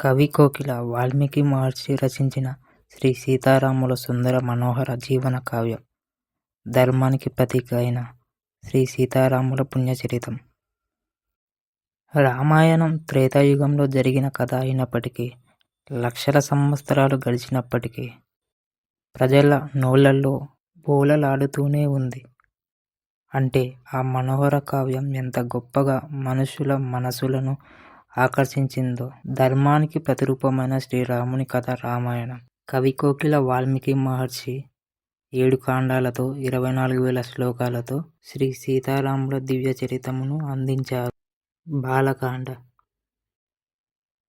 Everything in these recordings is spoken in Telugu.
కవి కోకిల వాల్మీకి మహర్షి రచించిన శ్రీ సీతారాముల సుందర మనోహర జీవన కావ్యం. ధర్మానికి ప్రతీక అయిన శ్రీ సీతారాముల పుణ్యచరితం. రామాయణం త్రేతాయుగంలో జరిగిన కథ అయినప్పటికీ లక్షల సంవత్సరాలు గడిచినప్పటికీ ప్రజల నోళ్ళల్లో బోలలాడుతూనే ఉంది. అంటే ఆ మనోహర కావ్యం ఎంత గొప్పగా మనుషుల మనసులను ఆకర్షించిందో. ధర్మానికి ప్రతిరూపమైన శ్రీరాముని కథ రామాయణం. కవి కోకిల వాల్మీకి మహర్షి ఏడు కాండాలతో ఇరవై నాలుగు వేల శ్లోకాలతో శ్రీ సీతారాముల దివ్య చరితమును అందించారు. బాలకాండ.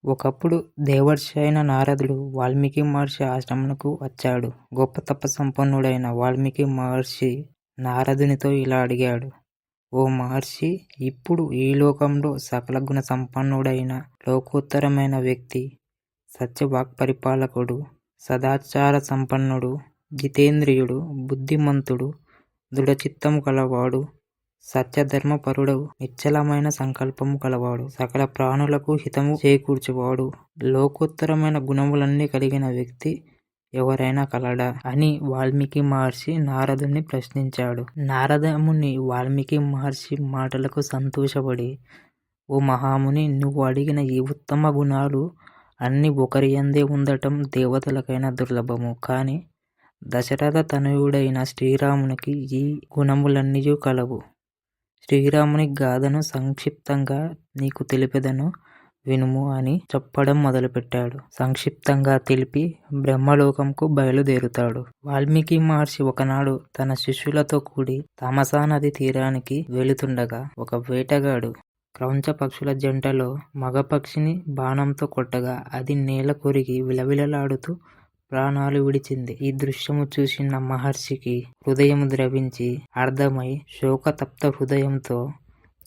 ఒకప్పుడు దేవర్షి అయిన నారదుడు వాల్మీకి మహర్షి ఆశ్రమమునకు వచ్చాడు. గొప్ప తప సంపన్నుడైన వాల్మీకి మహర్షి నారదునితో ఇలా అడిగాడు. ఓ మహర్షి ఇప్పుడు ఈ లోకంలో సకల గుణ సంపన్నుడైన లోకోత్తరమైన వ్యక్తి సత్యవాక్పరిపాలకుడు సదాచార సంపన్నుడు జితేంద్రియుడు బుద్ధిమంతుడు దృఢచిత్తము కలవాడు సత్యధర్మపరుడు నిశ్చలమైన సంకల్పము కలవాడు సకల ప్రాణులకు హితము చేకూర్చువాడు లోకోత్తరమైన గుణములన్నీ కలిగిన వ్యక్తి ఎవరైనా కలడా? అని వాల్మీకి మహర్షి నారదుని ప్రశ్నించాడు. నారదముని వాల్మీకి మహర్షి మాటలకు సంతోషపడి ఓ మహాముని నువ్వు అడిగిన ఈ ఉత్తమ గుణాలు అన్ని ఒకరి అందే ఉండటం దేవతలకైనా దుర్లభము. కానీ దశరథ తనయుడైన శ్రీరామునికి ఈ గుణములన్నీ కలవు. శ్రీరాముని గాథను సంక్షిప్తంగా నీకు తెలిపెదను. వినుము అని చెప్పడం మొదలుపెట్టాడు. సంక్షిప్తంగా తెలిపి బ్రహ్మలోకంకు బయలుదేరుతాడు. వాల్మీకి మహర్షి ఒకనాడు తన శిష్యులతో కూడి తమసా నది తీరానికి వెళుతుండగా ఒక వేటగాడు క్రౌంచ పక్షుల జంటలో మగపక్షిని బాణంతో కొట్టగా అది నేల కొరిగి విలవిలలాడుతూ ప్రాణాలు విడిచింది. ఈ దృశ్యము చూసిన మహర్షికి హృదయము ద్రవించి అర్థమై శోకతప్త హృదయంతో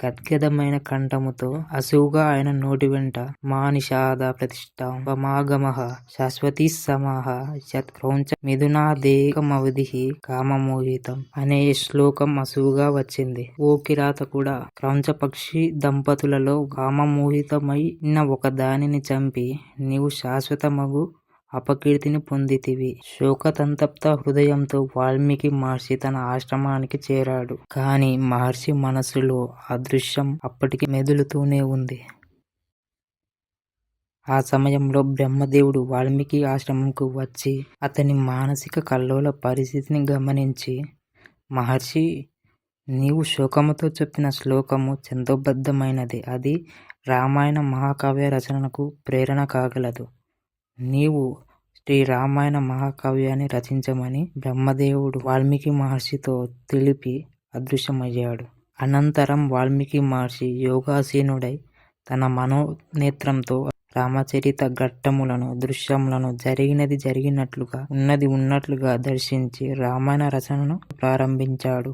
గద్గదమైన కంఠముతో అసువుగా ఆయన నోటి వెంట మా నిషాద ప్రతిష్టామగమః శాశ్వతీ సమాహ యత్ క్రౌంచ మిథునాదేకమవధి కామమోహితం అనే శ్లోకం అసువుగా వచ్చింది. ఓ కిరాత కూడా క్రౌంచ పక్షి దంపతులలో కామమోహితమైన ఒక దానిని చంపి నీవు శాశ్వతమగు అపకీర్తిని పొందితివి. శోకతంతప్త హృదయంతో వాల్మీకి మహర్షి తన ఆశ్రమానికి చేరాడు. కాని మహర్షి మనసులో ఆ దృశ్యం అప్పటికి మెదులుతూనే ఉంది. ఆ సమయంలో బ్రహ్మదేవుడు వాల్మీకి ఆశ్రమంకు వచ్చి అతని మానసిక కల్లోల పరిస్థితిని గమనించి మహర్షి నీవు శోకముతో చెప్పిన శ్లోకము చందోబద్ధమైనది. అది రామాయణ మహాకావ్య రచనకు ప్రేరణ కాగలదు. నీవు శ్రీ రామాయణ మహాకావ్యాన్ని రచించమని బ్రహ్మదేవుడు వాల్మీకి మహర్షితో తెలిపి అదృశ్యమయ్యాడు. అనంతరం వాల్మీకి మహర్షి యోగాసీనుడై తన మనోనేత్రంతో రామచరిత ఘట్టములను దృశ్యములను జరిగినది జరిగినట్లుగా ఉన్నది ఉన్నట్లుగా దర్శించి రామాయణ రచనను ప్రారంభించాడు.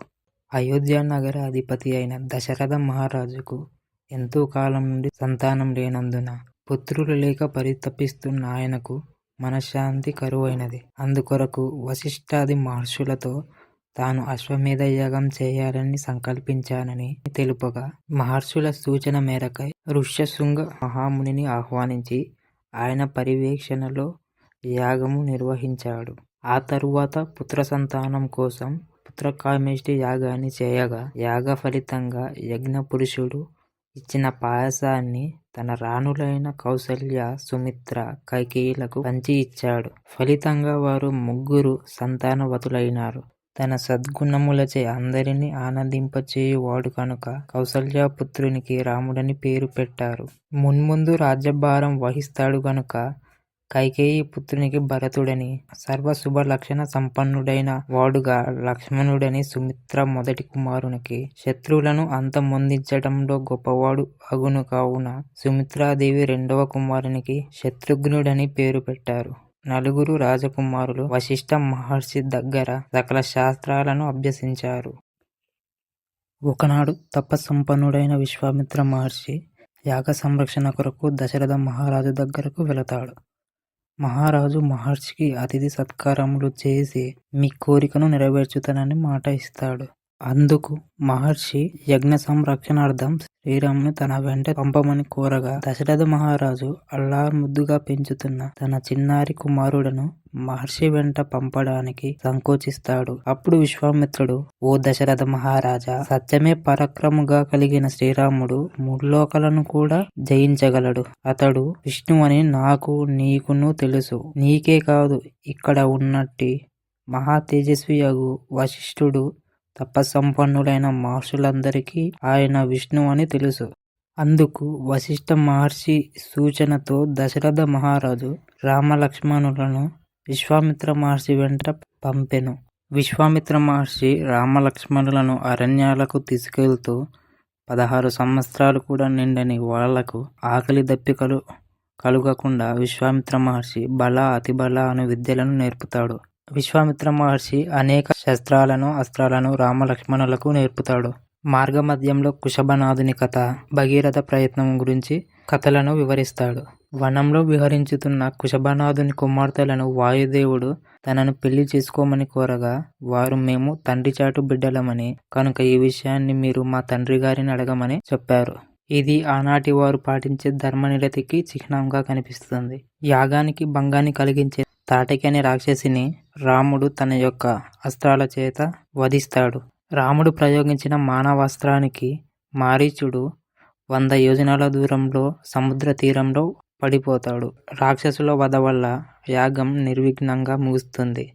అయోధ్య నగర అధిపతి అయిన దశరథ మహారాజుకు ఎంతో కాలం నుండి సంతానం లేనందున పుత్రులు లేక పరితపిస్తున్న ఆయనకు మనశ్శాంతి కరువైనది. అందుకొరకు వశిష్ఠాది మహర్షులతో తాను అశ్వమేధ యాగం చేయాలని సంకల్పించానని తెలుపగా మహర్షుల సూచన మేరకై ఋష్యశృంగ మహామునిని ఆహ్వానించి ఆయన పర్యవేక్షణలో యాగము నిర్వహించాడు. ఆ తరువాత పుత్ర సంతానం కోసం పుత్రకామేష్టి యాగాన్ని చేయగా యాగ ఫలితంగా యజ్ఞ పురుషుడు ఇచ్చిన పాయసాన్ని తన రాణులైన కౌసల్య సుమిత్ర కైకేయులకు పంచి ఇచ్చాడు. ఫలితంగా వారు ముగ్గురు సంతానవతులైనారు. తన సద్గుణములచే అందరినీ ఆనందింపచేయువాడు కనుక కౌసల్యాపుత్రునికి రాముడని పేరు పెట్టారు. మున్ముందు రాజ్యభారం వహిస్తాడు గనుక కైకేయి పుత్రునికి భరతుడని సర్వశుభ లక్షణ సంపన్నుడైన వాడుగా లక్ష్మణుడని సుమిత్ర మొదటి కుమారునికి. శత్రువులను అంతమొందించటంలో గొప్పవాడు అగును కావున సుమిత్రాదేవి రెండవ కుమారునికి శత్రుఘ్నుడని పేరు పెట్టారు. నలుగురు రాజకుమారులు వశిష్ఠ మహర్షి దగ్గర సకల శాస్త్రాలను అభ్యసించారు. ఒకనాడు తపస్సంపన్నుడైన విశ్వామిత్ర మహర్షి యాగ సంరక్షణ కొరకు దశరథ మహారాజు దగ్గరకు వెళతాడు. మహారాజు మహర్షికి అతిథి సత్కారములు చేసి మీ కోరికను నెరవేర్చుతానని మాట ఇస్తాడు. అందుకు మహర్షి యజ్ఞ సంరక్షణార్థం శ్రీరాముని తన వెంట పంపమని కోరగా దశరథ మహారాజు అల్లారు ముద్దుగా పెంచుతున్న తన చిన్నారి కుమారుడను మహర్షి వెంట పంపడానికి సంకోచిస్తాడు. అప్పుడు విశ్వామిత్రుడు ఓ దశరథ మహారాజా సత్యమే పరక్రముగా కలిగిన శ్రీరాముడు ముల్లోకలను కూడా జయించగలడు. అతడు విష్ణువని నాకు నీకును తెలుసు. నీకే కాదు ఇక్కడ ఉన్నట్టి మహా తేజస్వి అగు వశిష్ఠుడు తపస్సంపన్నులైన మహర్షులందరికీ ఆయన విష్ణు అని తెలుసు. అందుకు వశిష్ఠ మహర్షి సూచనతో దశరథ మహారాజు రామలక్ష్మణులను విశ్వామిత్ర మహర్షి వెంట పంపెను. విశ్వామిత్ర మహర్షి రామలక్ష్మణులను అరణ్యాలకు తీసుకెళ్తూ పదహారు సంవత్సరాలు కూడా నిండని వాళ్ళకు ఆకలి దప్పికలు కలుగకుండా విశ్వామిత్ర మహర్షి బల అతిబల అను విద్యలను నేర్పుతాడు. విశ్వామిత్ర మహర్షి అనేక శస్త్రాలను అస్త్రాలను రామలక్ష్మణులకు నేర్పుతాడు. మార్గమధ్యంలో కుశభనాథుని కథ భగీరథ ప్రయత్నం గురించి కథలను వివరిస్తాడు. వనంలో విహరించుతున్న కుశభనాథుని కుమార్తెలను వాయుదేవుడు తనను పెళ్ళి చేసుకోమని కోరగా వారు మేము తండ్రి చాటు బిడ్డలమని కనుక ఈ విషయాన్ని మీరు మా తండ్రి గారిని అడగమని చెప్పారు. ఇది ఆనాటి వారు పాటించే ధర్మనిరతికి చిహ్నంగా కనిపిస్తుంది. యాగానికి భంగాన్ని కలిగించే తాటకి రాక్షసిని రాముడు తన యొక్క అస్త్రాల చేత వధిస్తాడు. రాముడు ప్రయోగించిన మానవాస్త్రానికి మారీచుడు వంద యోజనాల దూరంలో సముద్ర తీరంలో పడిపోతాడు. రాక్షసుల వధ వల్ల యాగం నిర్విఘ్నంగా ముగుస్తుంది.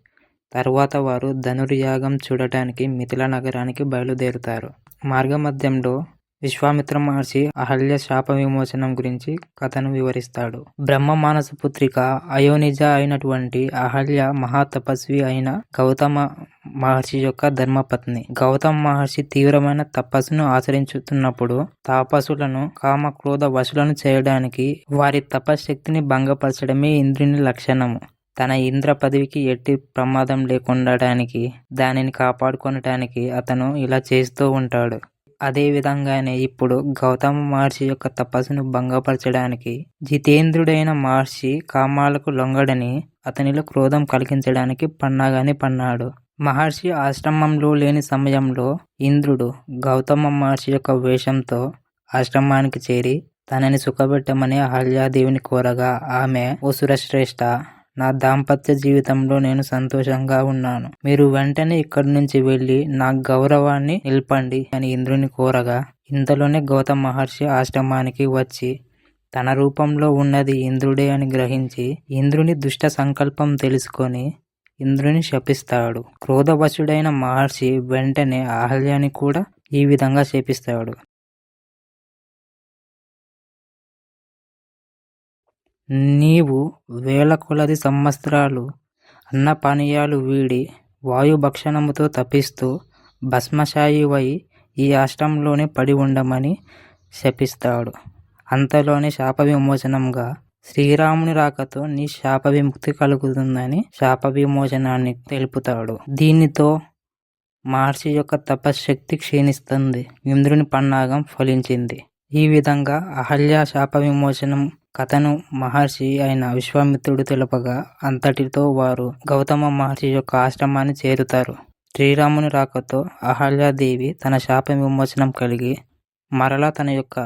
తరువాత వారు ధనుర్యాగం చూడటానికి మిథిల నగరానికి బయలుదేరుతారు. మార్గమధ్యంలో విశ్వామిత్ర మహర్షి అహల్య శాప విమోచనం గురించి కథను వివరిస్తాడు. బ్రహ్మ మానస పుత్రిక అయోనిజ అయినటువంటి అహల్య మహాతపస్వి అయిన గౌతమ మహర్షి యొక్క ధర్మపత్ని. గౌతమ మహర్షి తీవ్రమైన తపస్సును ఆచరించుతున్నప్పుడు తాపసులను కామ క్రోధ వశులను చేయడానికి వారి తపశ్శక్తిని భంగపరచడమే ఇంద్రుని లక్షణము. తన ఇంద్ర పదవికి ఎట్టి ప్రమాదం లేకుండటానికి దానిని కాపాడుకొనటానికి అతను ఇలా చేస్తూ ఉంటాడు. అదేవిధంగానే ఇప్పుడు గౌతమ మహర్షి యొక్క తపస్సును భంగపరచడానికి జితేంద్రుడైన మహర్షి కామాలకు లొంగడని అతనిలో క్రోధం కలిగించడానికి పన్నాగాని పన్నాడు. మహర్షి ఆశ్రమంలో లేని సమయంలో ఇంద్రుడు గౌతమ మహర్షి యొక్క వేషంతో ఆశ్రమానికి చేరి తనని సుఖపెట్టమని అహల్యాదేవిని కోరగా ఆమె ఓ సురశ్రేష్ఠ నా దాంపత్య జీవితంలో నేను సంతోషంగా ఉన్నాను. మీరు వెంటనే ఇక్కడి నుంచి వెళ్ళి నా గౌరవాన్ని నిలపండి అని ఇంద్రుని కోరగా ఇంతలోనే గౌతమ మహర్షి ఆశ్రమానికి వచ్చి తన రూపంలో ఉన్నది ఇంద్రుడే అని గ్రహించి ఇంద్రుని దుష్ట సంకల్పం తెలుసుకొని ఇంద్రుని శపిస్తాడు. క్రోధవశుడైన మహర్షి వెంటనే అహల్యాని కూడా ఈ విధంగా శపిస్తాడు. నీవు వేల కొలది సంవత్సరాలు అన్నపానీయాలు వీడి వాయుభక్షణముతో తపిస్తూ భస్మశాయివై ఈ ఆశ్రమంలోనే పడి ఉండమని శపిస్తాడు. అంతలోనే శాప విమోచనంగా శ్రీరాముని రాకతో నీ శాప విముక్తి కలుగుతుందని శాప విమోచనాన్ని తెలుపుతాడు. దీనితో మహర్షి యొక్క తపశ్శక్తి క్షీణిస్తుంది. ఇంద్రుని పన్నాగం ఫలించింది. ఈ విధంగా అహల్య శాప విమోచనం కథను మహర్షి అయిన విశ్వామిత్రుడు తెలుపగా అంతటితో వారు గౌతమ మహర్షి యొక్క ఆశ్రమాన్ని చేరుతారు. శ్రీరాముని రాకతో అహల్యాదేవి తన శాప విమోచనం కలిగి మరలా తన యొక్క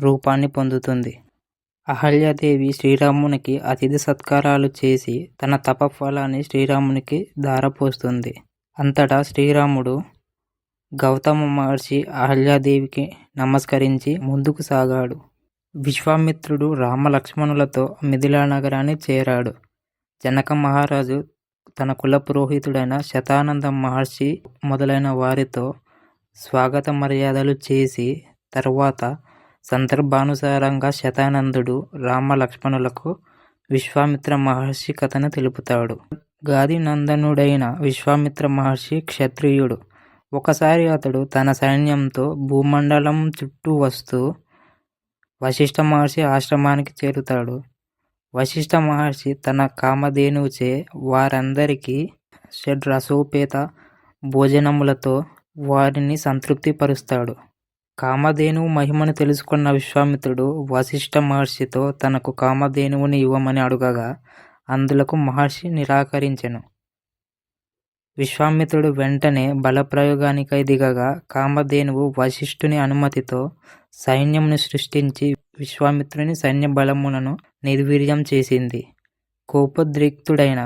రూపాన్ని పొందుతుంది. అహల్యాదేవి శ్రీరామునికి అతిథి సత్కారాలు చేసి తన తపఫలాన్ని శ్రీరామునికి దారపోస్తుంది అంతటా శ్రీరాముడు గౌతమ మహర్షి అహల్యాదేవికి నమస్కరించి ముందుకు సాగాడు. విశ్వామిత్రుడు రామలక్ష్మణులతో మిథిలా నగరాన్ని చేరాడు. జనక మహారాజు తన కుల పురోహితుడైన శతానంద మహర్షి మొదలైన వారితో స్వాగత మర్యాదలు చేసి తరువాత సందర్భానుసారంగా శతానందుడు రామలక్ష్మణులకు విశ్వామిత్ర మహర్షి కథను తెలుపుతాడు. గాదినందనుడైన విశ్వామిత్ర మహర్షి క్షత్రియుడు. ఒకసారి అతడు తన సైన్యంతో భూమండలం చుట్టూ వస్తూ వశిష్ఠ మహర్షి ఆశ్రమానికి చేరుతాడు. వశిష్ఠ మహర్షి తన కామధేనువుచే వారందరికీ షడ్రసోపేత భోజనములతో వారిని సంతృప్తిపరుస్తాడు. కామధేనువు మహిమను తెలుసుకున్న విశ్వామిత్రుడు వశిష్ఠ మహర్షితో తనకు కామధేనువుని ఇవ్వమని అడుగగా అందులకు మహర్షి నిరాకరించెను. విశ్వామిత్రుడు వెంటనే బలప్రయోగానికై దిగగా కామధేనువు వశిష్ఠుని అనుమతితో సైన్యంను సృష్టించి విశ్వామిత్రుని సైన్య బలములను నిర్వీర్యం చేసింది. కోపోద్రిక్తుడైన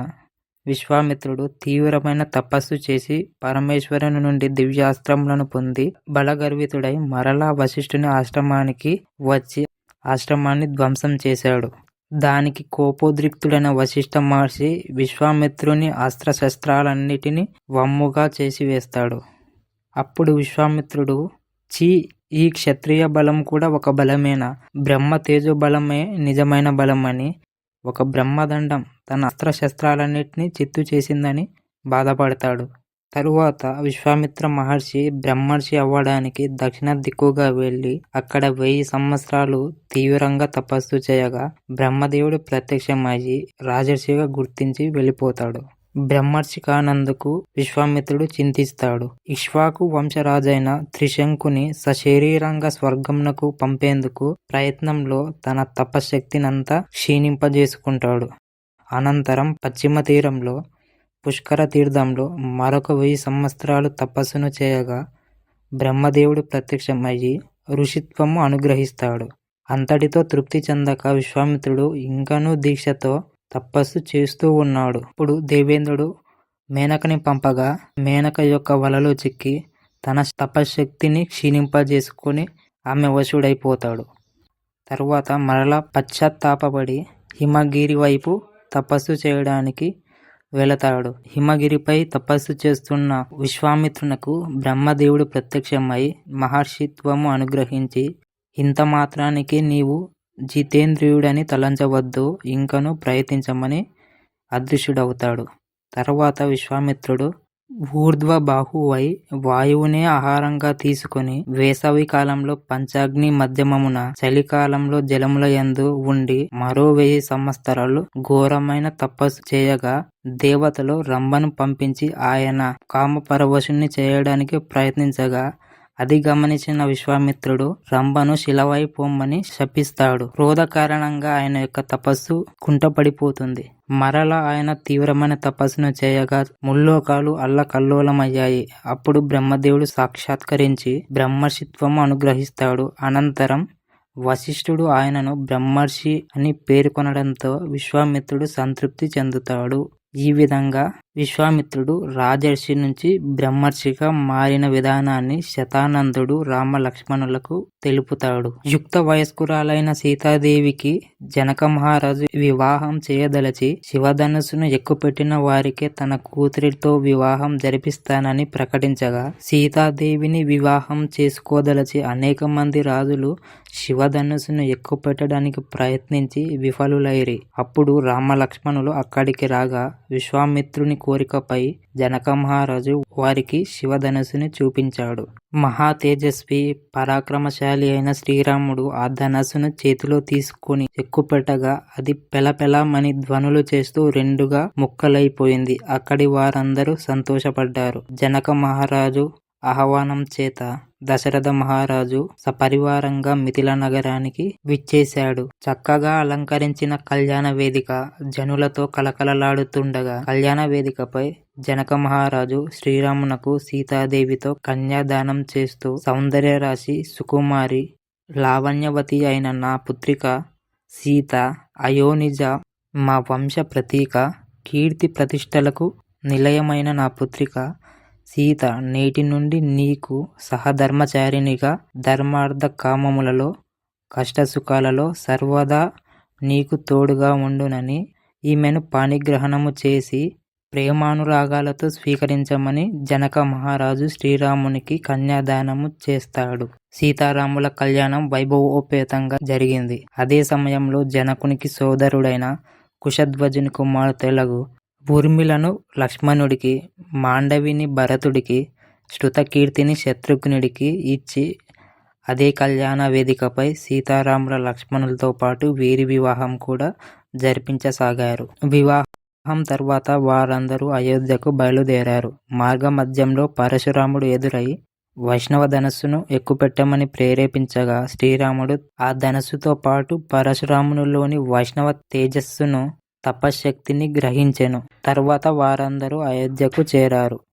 విశ్వామిత్రుడు తీవ్రమైన తపస్సు చేసి పరమేశ్వరుని నుండి దివ్యాస్త్రములను పొంది బలగర్వితుడై మరలా వశిష్ఠుని ఆశ్రమానికి వచ్చి ఆశ్రమాన్ని ధ్వంసం చేశాడు. దానికి కోపోద్రిక్తుడైన వశిష్ఠ మహర్షి విశ్వామిత్రుని అస్త్రశస్త్రాలన్నిటినీ వమ్ముగా చేసి వేస్తాడు అప్పుడు విశ్వామిత్రుడు చీ ఈ క్షత్రియ బలం కూడా ఒక బలమేనా? బ్రహ్మ తేజో బలమే నిజమైన బలం అని ఒక బ్రహ్మదండం తన అస్త్రశస్త్రాలన్నింటినీ చిత్తు చేసిందని బాధపడతాడు. తరువాత విశ్వామిత్ర మహర్షి బ్రహ్మర్షి అవ్వడానికి దక్షిణ దిక్కుగా వెళ్ళి అక్కడ వెయ్యి సంవత్సరాలు తీవ్రంగా తపస్సు చేయగా బ్రహ్మదేవుడు ప్రత్యక్షమయ్యి రాజర్షిగా గుర్తించి వెళ్ళిపోతాడు. బ్రహ్మర్షికానందుకు విశ్వామిత్రుడు చింతిస్తాడు. ఇక్ష్వాకు వంశరాజైన త్రిశంకుని సశరీరంగా స్వర్గంనకు పంపేందుకు ప్రయత్నంలో తన తపశ్శక్తినంతా క్షీణింపజేసుకుంటాడు. అనంతరం పశ్చిమ తీరంలో పుష్కర తీర్థంలో మరొక వెయ్యి సంవత్సరాలు తపస్సును చేయగా బ్రహ్మదేవుడు ప్రత్యక్షమయ్యి ఋషిత్వము అనుగ్రహిస్తాడు. అంతటితో తృప్తి చెందక విశ్వామిత్రుడు ఇంకనూ దీక్షతో తపస్సు చేస్తూ ఉన్నాడు. ఇప్పుడు దేవేంద్రుడు మేనకని పంపగా మేనక యొక్క వలలో చిక్కి తన తపశక్తిని క్షీణింపజేసుకొని ఆమె వశుడైపోతాడు. తరువాత మరలా పశ్చాత్తాపడి హిమగిరి వైపు తపస్సు చేయడానికి వెళతాడు. హిమగిరిపై తపస్సు చేస్తున్న విశ్వామిత్రునకు బ్రహ్మదేవుడు ప్రత్యక్షమై మహర్షిత్వము అనుగ్రహించి ఇంత మాత్రానికి నీవు జితేంద్రియుడని తలంచవద్దు ఇంకను ప్రయత్నించమని అదృశ్యుడవుతాడు. తర్వాత విశ్వామిత్రుడు ఊర్ధ్వ బాహువై వాయువునే ఆహారంగా తీసుకొని వేసవి కాలంలో పంచాగ్ని మధ్యమమున చలికాలంలో జలముల యందు ఉండి మరో వెయ్యి సంవత్సరాలు ఘోరమైన తపస్సు చేయగా దేవతలు రంభను పంపించి ఆయన కామపరవశుణ్ణి చేయడానికి ప్రయత్నించగా అది గమనించిన విశ్వామిత్రుడు రంభను శిలవై పొమ్మని శపిస్తాడు. క్రోధ కారణంగా ఆయన యొక్క తపస్సు కుంటపడిపోతుంది. మరలా ఆయన తీవ్రమైన తపస్సును చేయగా ముల్లోకాలు అల్లకల్లోలమయ్యాయి. అప్పుడు బ్రహ్మదేవుడు సాక్షాత్కరించి బ్రహ్మర్షిత్వం అనుగ్రహిస్తాడు. అనంతరం వశిష్ఠుడు ఆయనను బ్రహ్మర్షి అని పేర్కొనడంతో విశ్వామిత్రుడు సంతృప్తి చెందుతాడు. ఈ విధంగా విశ్వామిత్రుడు రాజర్షి నుంచి బ్రహ్మర్షిగా మారిన విధానాన్ని శతానందుడు రామ లక్ష్మణులకు తెలుపుతాడు. యుక్త వయస్కురాలైన సీతాదేవికి జనక మహారాజు వివాహం చేయదలచి శివధనుసును ఎక్కుపెట్టిన వారికే తన కూతురితో వివాహం జరిపిస్తానని ప్రకటించగా సీతాదేవిని వివాహం చేసుకోదలచి అనేక మంది రాజులు శివధనుసును ఎక్కుపెట్టడానికి ప్రయత్నించి విఫలులైరి. అప్పుడు రామ లక్ష్మణులు అక్కడికి రాగా విశ్వామిత్రుని కోరికపై జనక మహారాజు వారికి శివధనస్సుని చూపించాడు. మహా తేజస్వి పరాక్రమశాలి అయిన శ్రీరాముడు ఆ ధనస్సును చేతిలో తీసుకుని ఎక్కుపెట్టగా అది పెలపెలమని ధ్వనులు చేస్తూ రెండుగా ముక్కలైపోయింది. అక్కడి వారందరూ సంతోషపడ్డారు. జనక మహారాజు ఆహ్వానం చేత దశరథ మహారాజు సపరివారంగా మిథిల నగరానికి విచ్చేశాడు. చక్కగా అలంకరించిన కళ్యాణ వేదిక జనులతో కలకలలాడుతుండగా కళ్యాణ వేదికపై జనక మహారాజు శ్రీరామునకు సీతాదేవితో కన్యాదానం చేస్తూ సౌందర్య రాశి సుకుమారి లావణ్యవతి అయిన నా పుత్రిక సీత అయోనిజ మా వంశ ప్రతీక కీర్తి ప్రతిష్టలకు నిలయమైన నా పుత్రిక సీత నేటి నుండి నీకు సహధర్మచారిణిగా ధర్మార్థ కామములలో కష్టసుఖాలలో సర్వదా నీకు తోడుగా ఉండునని ఈమెను పాణిగ్రహణము చేసి ప్రేమానురాగాలతో స్వీకరించమని జనక మహారాజు శ్రీరామునికి కన్యాదానము చేస్తాడు. సీతారాముల కళ్యాణం వైభవోపేతంగా జరిగింది. అదే సమయంలో జనకునికి సోదరుడైన కుషధ్వజుని కుమార్తెలగు ఊర్మిళను లక్ష్మణుడికి మాండవిని భరతుడికి శృతకీర్తిని శత్రుఘ్నుడికి ఇచ్చి అదే కళ్యాణ వేదికపై సీతారాముల లక్ష్మణులతో పాటు వీరి వివాహం కూడా జరిపించసాగారు. వివాహం తర్వాత వారందరూ అయోధ్యకు బయలుదేరారు. మార్గమధ్యంలో పరశురాముడు ఎదురై వైష్ణవ ధనస్సును ఎక్కుపెట్టమని ప్రేరేపించగా శ్రీరాముడు ఆ ధనస్సుతో పాటు పరశురామునిలోని వైష్ణవ తేజస్సును తపశ్శక్తిని గ్రహించెను. తర్వాత వారందరూ అయోధ్యకు చేరారు.